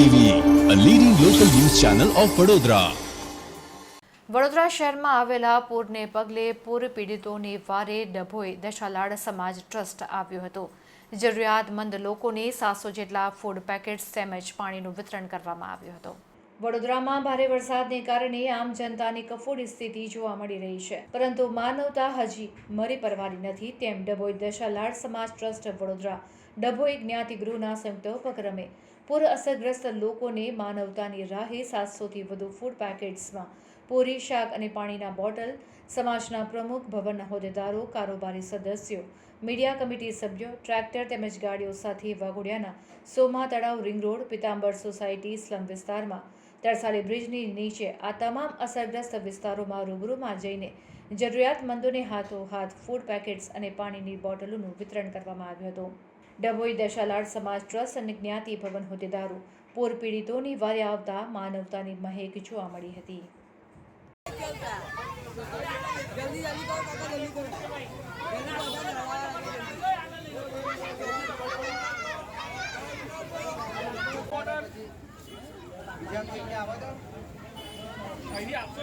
TV a leading local news channel of Vadodara Vadodara શહેરમાં આવેલા પૂરને પગલે પૂર પીડિતોની વારે ડભોઈ દશાલાડ સમાજ ટ્રસ્ટ આવ્યો હતો. જરૂરિયાતમંદ લોકોને સાતસો જેટલા ફૂડ પેકેટ્સ તેમજ પાણીનું વિતરણ કરવામાં આવ્યું હતું. વડોદરામાં ભારે વરસાદને કારણે આમ જનતાની કફોડી સ્થિતિ જોવા મળી રહી છે. પરંતુ માનવતા હજી મરી પરવાની નથી તેમ ડભોઈ દશાલાડ સમાજ ટ્રસ્ટ વડોદરા ડભોઈ જ્ઞાતિગૃહના સંયુક્ત ઉપક્રમે પૂર અસરગ્રસ્ત લોકોને માનવતાની રાહે સાતસોથી વધુ ફૂડ પેકેટ્સમાં પૂરી શાક અને પાણીના બોટલ, સમાજના પ્રમુખ ભવનના હોદ્દેદારો, કારોબારી સદસ્યો, મીડિયા કમિટી સભ્યો, ટ્રેક્ટર તેમજ ગાડીઓ સાથે વાઘોડિયાના Soma Talav ring road, Pitambar society, slum વિસ્તારમાં. તરસાલી બ્રિજની નીચે આ તમામ અસરગ્રસ્ત વિસ્તારોમાં રૂબરૂમાં જઈને જરૂરિયાતમંદોને હાથોહાથ ફૂડ પેકેટ્સ અને પાણીની બોટલોનું વિતરણ કરવામાં આવ્યું હતું. ડભોઈ દશાલાડ સમાજ ટ્રસ્ટ અને જ્ઞાતિ ભવન હોદ્દેદારો પૂર પીડિતોની વારે આવતા માનવતાની મહેક જોવા મળી હતી. જલ્દી જલ્દી કરો તો? અહીંથી આપશો